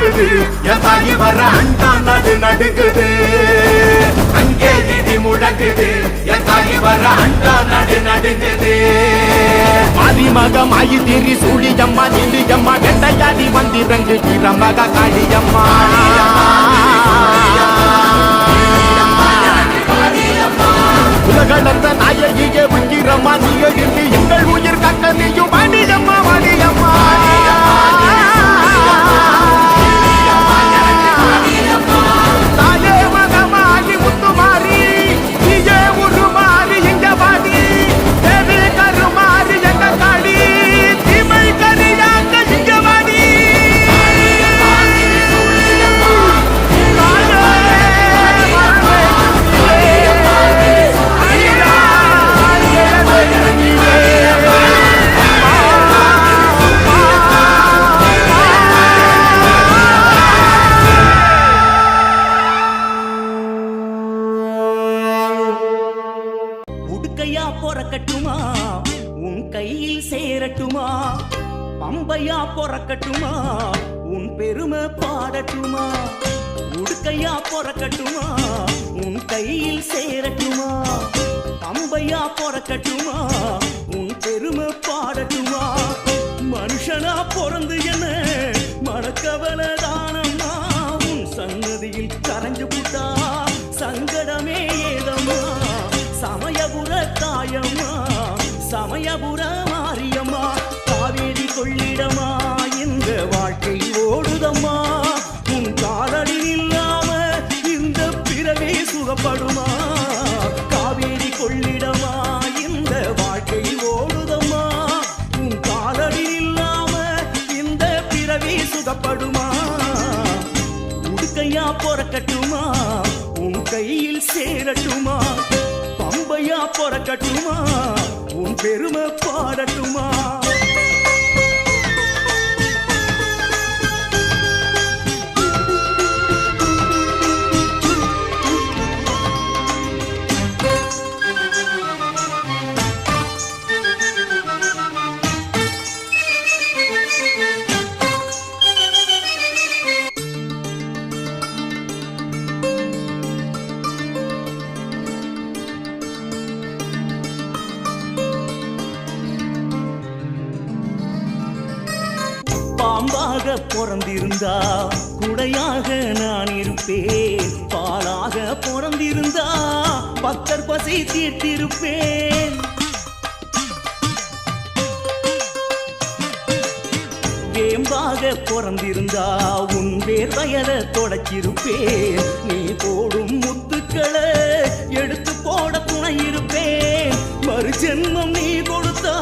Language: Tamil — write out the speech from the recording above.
முழங்குது என் தாயி வர அண்டான் நடு நடுங்குது. அங்கே நிதி முழங்குது என் தாயி வர அண்டான் நடு நடுங்குது. மதிமக மாயி திரி சூழியம்மா நிலியம்மா வெண்டையாடி வந்திரங்கு வீரமக காளியம்மா. உலகளந்த நாயகியே விக்கிரம்மா நீங்க இருந்து எங்கள் உயிர் கக்க நீயும் கையில் சேரட்டுமா? பம்பையா பொறக்கட்டுமா? உன் பெருமை பாடட்டுமா? உடுக்கையா பொறக்கட்டுமா? உன் கையில் சேரட்டுமா? பம்பையா பொறக்கட்டுமா? உன் பெருமை பாடட்டுமா? மனுஷனா பிறந்து என்ன மனக்கவலை பொறக்கட்டுமா? உன் கையில் சேரட்டுமா? பம்பையா பொறக்கட்டுமா? உன் பெருமை பாடட்டுமா? பாம்பாக பிறந்திருந்தா குடையாக நான் இருப்பேன். பாலாக பிறந்திருந்தா பக்தர் பசை தீர்த்திருப்பேன். வேம்பாக பிறந்திருந்தா உன் வேர் வயல தொடச்சிருப்பேன். நீ போடும் முத்துக்களை எடுத்து போட துணையிருப்பேன் மறுஜென்மம் நீ கொடுத்தா